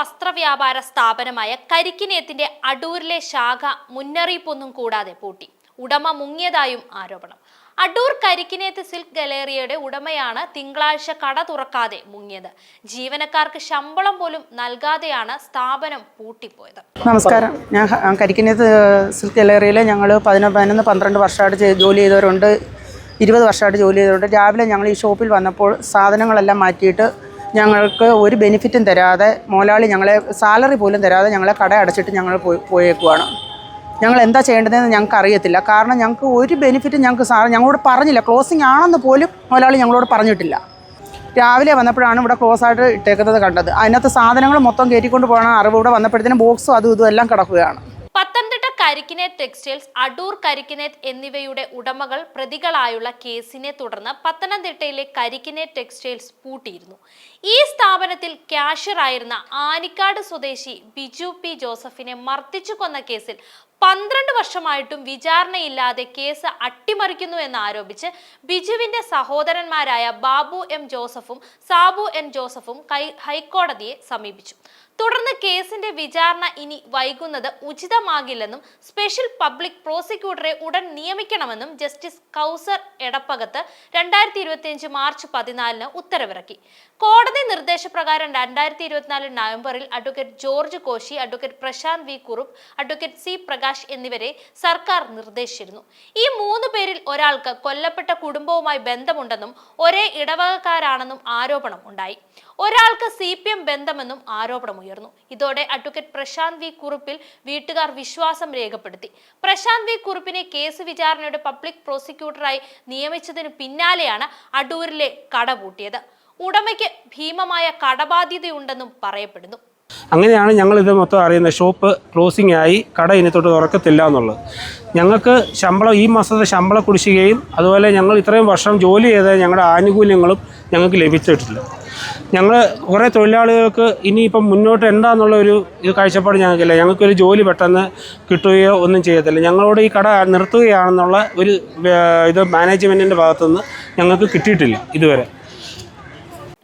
വസ്ത്രവ്യാപാര സ്ഥാപനമായ കരിക്കിനേത്തിന്റെ അടൂരിലെ ശാഖ മുന്നറിയിപ്പൊന്നും കൂടാതെ പൂട്ടി. ഉടമ മുങ്ങിയതായും ആരോപണം. അടൂർ കരിക്കിനേത്ത് സിൽക്ക് ഗലേറിയയുടെ ഉടമയാണ് തിങ്കളാഴ്ച കട തുറക്കാതെ മുങ്ങിയത്. ജീവനക്കാർക്ക് ശമ്പളം പോലും നൽകാതെയാണ് സ്ഥാപനം പൂട്ടിപ്പോയത്. നമസ്കാരം. ഞാൻ കരിക്കിനേത്ത് സിൽക്ക് ഗലേറിയയിൽ ഞങ്ങൾ പതിനൊന്ന് പതിനൊന്ന് പന്ത്രണ്ട് വർഷമായിട്ട് ജോലി ചെയ്തവരുണ്ട്. ഇരുപത് വർഷമായിട്ട് ജോലി ചെയ്തവരുണ്ട്. രാവിലെ ഞങ്ങൾ ഈ ഷോപ്പിൽ വന്നപ്പോൾ സാധനങ്ങളെല്ലാം മാറ്റിയിട്ട് ഞങ്ങൾക്ക് ഒരു ബെനിഫിറ്റും തരാതെ മോലാളി ഞങ്ങളെ സാലറി പോലും തരാതെ ഞങ്ങളെ കട അടച്ചിട്ട് ഞങ്ങൾ പോയി പോയേക്കുവാണ്. ഞങ്ങൾ എന്താ ചെയ്യേണ്ടതെന്ന് ഞങ്ങൾക്ക് അറിയത്തില്ല. കാരണം ഞങ്ങൾക്ക് ഒരു ബെനിഫിറ്റും ഞങ്ങൾക്ക് സാർ ഞങ്ങളോട് പറഞ്ഞില്ല. ക്ലോസിംഗ് ആണെന്ന് പോലും മോലാളി ഞങ്ങളോട് പറഞ്ഞിട്ടില്ല. രാവിലെ വന്നപ്പോഴാണ് ഇവിടെ ക്ലോസ് ആയിട്ട് ഇട്ടേക്കുന്നത് കണ്ടത്. അതിനകത്ത് സാധനങ്ങൾ മൊത്തം കയറ്റിക്കൊണ്ട് പോകണം അറിവ് ഇവിടെ വന്നപ്പോഴത്തേനും ബോക്സും അതും ഇതും എല്ലാം കിടക്കുകയാണ്. കരിക്കിനേറ്റ് ടെക്സ്റ്റൈൽസ് അടൂർ കരിക്കിനേറ്റ് എന്നിവയുടെ ഉടമകൾ പ്രതികളായുള്ള കേസിനെ തുടർന്ന് പത്തനംതിട്ടയിലെ കരിക്കിനേറ്റ് ടെക്സ്റ്റൈൽസ് പൂട്ടിയിരുന്നു. ഈ സ്ഥാപനത്തിൽ ക്യാഷ്യറായിരുന്ന ആനിക്കാട് സ്വദേശി ബിജു പി ജോസഫിനെ മർദ്ദിച്ചു കൊന്ന കേസിൽ പന്ത്രണ്ട് വർഷമായിട്ടും വിചാരണയില്ലാതെ കേസ് അട്ടിമറിക്കുന്നു എന്നാരോപിച്ച് ബിജുവിന്റെ സഹോദരന്മാരായ ബാബു എം ജോസഫും സാബു എൻ ജോസഫും ഹൈക്കോടതിയെ സമീപിച്ചു. തുടർന്ന് കേസിന്റെ വിചാരണ ഇനി വൈകുന്നത് ഉചിതമാകില്ലെന്നും സ്പെഷ്യൽ പബ്ലിക് പ്രോസിക്യൂട്ടറെ ഉടൻ നിയമിക്കണമെന്നും ജസ്റ്റിസ് കൗസർ എടപ്പകത്ത് രണ്ടായിരത്തി ഇരുപത്തിയഞ്ച് മാർച്ച് പതിനാലിന് ഉത്തരവിറക്കി. കോടതി നിർദ്ദേശപ്രകാരം രണ്ടായിരത്തി ഇരുപത്തിനാല് നവംബറിൽ advocate George Koshy advocate Prashanth V Kurup advocate C Prakash എന്നിവരെ സർക്കാർ നിർദ്ദേശിച്ചിരുന്നു. ഈ മൂന്ന് പേരിൽ ഒരാൾക്ക് കൊല്ലപ്പെട്ട കുടുംബവുമായി ബന്ധമുണ്ടെന്നും ഒരേ ഇടവകക്കാരാണെന്നും ആരോപണം ഉണ്ടായി. ഒരാൾക്ക് സി പി എം ബന്ധമെന്നും ഇതോടെ അഡ്വക്കേറ്റ് പ്രശാന്ത് വി കുറുപ്പിൽ വീട്ടുകാർ വിശ്വാസം രേഖപ്പെടുത്തി. പ്രശാന്ത് വി കുറുപ്പിനെ കേസ് വിചാരണയുടെ പബ്ലിക് പ്രോസിക്യൂട്ടറായി നിയമിച്ചതിന് പിന്നാലെയാണ് അടൂരിലെ കട പൂട്ടിയത്. ഉടമയ്ക്ക് ഭീമമായ കടബാധ്യതയുണ്ടെന്നും പറയപ്പെടുന്നു. അങ്ങനെയാണ് ഞങ്ങൾ ഇത് മൊത്തം അറിയുന്നത്. ഷോപ്പ് ക്ലോസിംഗ് ആയി കട ഇനി തൊട്ട് തുറക്കത്തില്ല എന്നുള്ളത്. ഞങ്ങൾക്ക് ശമ്പളം ഈ മാസത്തെ ശമ്പള കുടിശ്ശികയും അതുപോലെ ഞങ്ങൾ ഇത്രയും വർഷം ജോലി ചെയ്ത ഞങ്ങളുടെ ആനുകൂല്യങ്ങളും ഞങ്ങൾക്ക് ലഭിച്ചിട്ടില്ല. ഞങ്ങൾ കുറേ തൊഴിലാളികൾക്ക് ഇനിയിപ്പം മുന്നോട്ട് എന്താണെന്നുള്ള ഒരു ഇത് കാഴ്ചപ്പാട് ഞങ്ങൾക്കില്ല. ഞങ്ങൾക്കൊരു ജോലി പെട്ടെന്ന് കിട്ടുകയോ ഒന്നും ചെയ്യത്തില്ല. ഞങ്ങളോട് ഈ കട നിർത്തുകയാണെന്നുള്ള ഒരു ഇത് മാനേജ്മെന്റിന്റെ ഭാഗത്തുനിന്ന് ഞങ്ങൾക്ക് കിട്ടിയിട്ടില്ല ഇതുവരെ.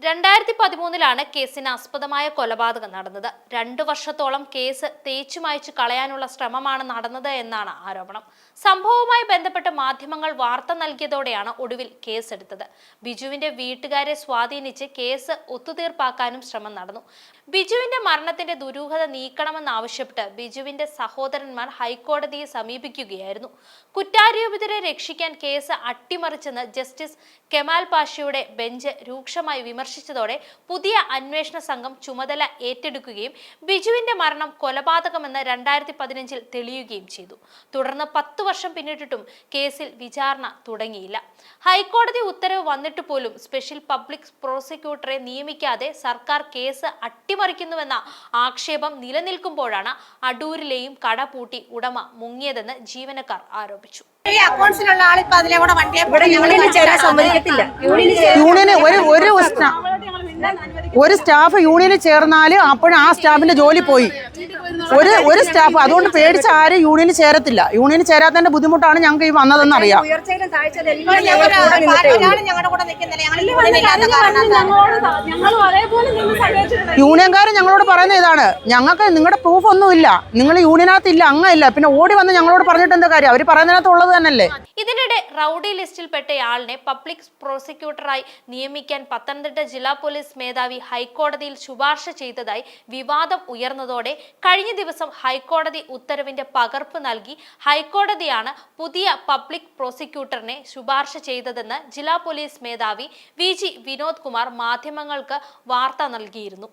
രണ്ടായിരത്തി പതിമൂന്നിലാണ് കേസിന് ആസ്പദമായ കൊലപാതകം നടന്നത്. രണ്ടു വർഷത്തോളം കേസ് തേച്ചു മായ്ച്ചു കളയാനുള്ള ശ്രമമാണ് നടന്നത് എന്നാണ് ആരോപണം. സംഭവവുമായി ബന്ധപ്പെട്ട് മാധ്യമങ്ങൾ വാർത്ത നൽകിയതോടെയാണ് ഒടുവിൽ കേസെടുത്തത്. ബിജുവിന്റെ വീട്ടുകാരെ സ്വാധീനിച്ച് കേസ് ഒത്തുതീർപ്പാക്കാനും ശ്രമം നടന്നു. ബിജുവിന്റെ മരണത്തിന്റെ ദുരൂഹത നീക്കണമെന്നാവശ്യപ്പെട്ട് ബിജുവിന്റെ സഹോദരന്മാർ ഹൈക്കോടതിയെ സമീപിക്കുകയായിരുന്നു. കുറ്റാരോപിതരെ രക്ഷിക്കാൻ കേസ് അട്ടിമറിച്ചെന്ന് ജസ്റ്റിസ് കെമാൽ പാഷയുടെ ബെഞ്ച് രൂക്ഷമായി വിമർശിച്ചതോടെ പുതിയ അന്വേഷണ സംഘം ചുമതല ഏറ്റെടുക്കുകയും ബിജുവിന്റെ മരണം കൊലപാതകമെന്ന് രണ്ടായിരത്തി പതിനഞ്ചിൽ തെളിയുകയും ചെയ്തു. തുടർന്ന് പത്തു വർഷം പിന്നിട്ടിട്ടും കേസിൽ വിചാരണ തുടങ്ങിയില്ല. ഹൈക്കോടതി ഉത്തരവ് വന്നിട്ട് പോലും സ്പെഷ്യൽ പബ്ലിക് പ്രോസിക്യൂട്ടറെ നിയമിക്കാതെ സർക്കാർ കേസ് അട്ടിമറിക്കുന്നുവെന്ന ആക്ഷേപം നിലനിൽക്കുമ്പോഴാണ് അടൂരിലെയും കട പൂട്ടി ഉടമ മുങ്ങിയതെന്ന് ജീവനക്കാർ ആരോപിച്ചു. ഈ അക്കൗണ്ട്സിലുള്ള ആളിപ്പോ അതിലെ കൂടെ വണ്ടിയെ ഇവിടെ യൂണിയനിൽ ചേരാൻ സമ്മതിക്കത്തില്ല. യൂണിയനിൽ യൂണിയന് ഒരു ഒരു സ്റ്റാ- ഒരു സ്റ്റാഫ് യൂണിയനിൽ ചേർന്നാൽ അപ്പോഴും ആ സ്റ്റാഫിന്റെ ജോലി പോയി. ഒരു ഒരു സ്റ്റാഫ് അതുകൊണ്ട് പേടിച്ച് ആരും യൂണിയനിൽ ചേരത്തില്ല. യൂണിയനിൽ ചേരാത്തതിന്റെ ബുദ്ധിമുട്ടാണ് ഞങ്ങൾക്ക് ഈ വന്നതെന്ന് അറിയാം. യൂണിയൻകാർ ഞങ്ങളോട് പറയുന്ന ഇതാണ്. ഞങ്ങൾക്ക് നിങ്ങളുടെ പ്രൂഫ് ഒന്നുമില്ല നിങ്ങൾ യൂണിയനകത്ത് ഇല്ല അങ്ങല്ല പിന്നെ ഓടി വന്ന് ഞങ്ങളോട് പറഞ്ഞിട്ട് എന്താ കാര്യം? അവർ പറയുന്നതിനകത്ത് ഉള്ളത് തന്നെയല്ലേ? ഇതിനിടെ റൌഡി ലിസ്റ്റിൽപ്പെട്ടയാളിനെ പബ്ലിക് പ്രോസിക്യൂട്ടറായി നിയമിക്കാൻ പത്തനംതിട്ട ജില്ലാ പോലീസ് മേധാവി ഹൈക്കോടതിയിൽ ശുപാർശ ചെയ്തതായി വിവാദം ഉയർന്നതോടെ കഴിഞ്ഞ ദിവസം ഹൈക്കോടതി ഉത്തരവിന്റെ പകർപ്പ് നൽകി ഹൈക്കോടതിയാണ് പുതിയ പബ്ലിക് പ്രോസിക്യൂട്ടറിനെ ശുപാർശ ചെയ്തതെന്ന് ജില്ലാ പോലീസ് മേധാവി വി ജി വിനോദ് കുമാർ മാധ്യമങ്ങൾക്ക് വാർത്ത നൽകിയിരുന്നു.